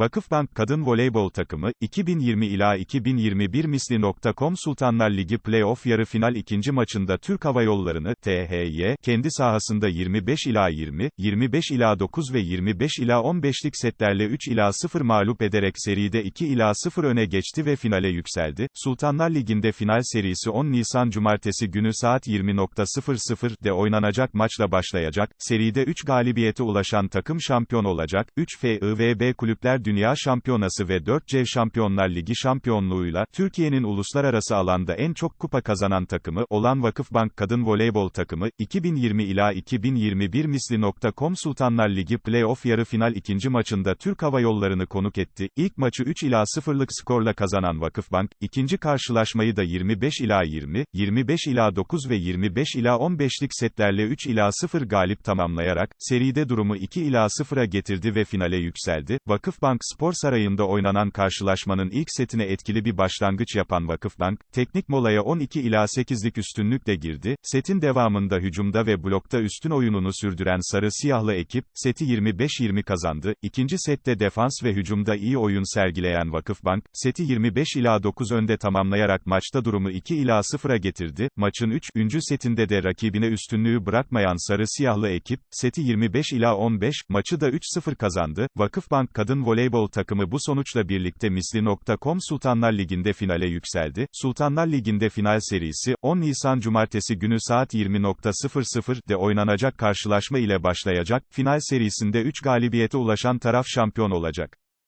Vakıfbank Kadın Voleybol Takımı, 2020 ila 2021 misli.com Sultanlar Ligi Playoff yarı final ikinci maçında Türk Hava Yolları'nı, THY, kendi sahasında 25 ila 20, 25 ila 9 ve 25 ila 15'lik setlerle 3 ila 0 mağlup ederek seride 2 ila 0 öne geçti ve finale yükseldi. Sultanlar Ligi'nde final serisi 10 Nisan Cumartesi günü saat 20.00'de oynanacak maçla başlayacak. Seride 3 galibiyete ulaşan takım şampiyon olacak. 3 FIVB Kulüpler Dünya Şampiyonası ve 4C Şampiyonlar Ligi şampiyonluğuyla, Türkiye'nin uluslararası alanda en çok kupa kazanan takımı olan Vakıfbank Kadın Voleybol takımı, 2020 ila 2021 misli.com Sultanlar Ligi Playoff yarı final ikinci maçında Türk Hava Yolları'nı konuk etti. İlk maçı 3 ila 0'lık skorla kazanan Vakıfbank, ikinci karşılaşmayı da 25 ila 20, 25 ila 9 ve 25 ila 15'lik setlerle 3 ila 0 galip tamamlayarak, seride durumu 2 ila 0'a getirdi ve finale yükseldi. Vakıfbank Spor Sarayı'nda oynanan karşılaşmanın ilk setine etkili bir başlangıç yapan Vakıfbank, teknik molaya 12 ila 8'lik üstünlükle girdi. Setin devamında hücumda ve blokta üstün oyununu sürdüren sarı siyahlı ekip, seti 25-20 kazandı. İkinci sette defans ve hücumda iyi oyun sergileyen Vakıfbank, seti 25 ila 9 önde tamamlayarak maçta durumu 2 ila 0'a getirdi. Maçın 3. setinde de rakibine üstünlüğü bırakmayan sarı siyahlı ekip, seti 25 ila 15, maçı da 3-0 kazandı. Vakıfbank Kadın Voleybol takımı bu sonuçla birlikte Misli.com Sultanlar Ligi'nde finale yükseldi. Sultanlar Ligi'nde final serisi, 10 Nisan Cumartesi günü saat 20.00'de oynanacak karşılaşma ile başlayacak. Final serisinde 3 galibiyete ulaşan taraf şampiyon olacak.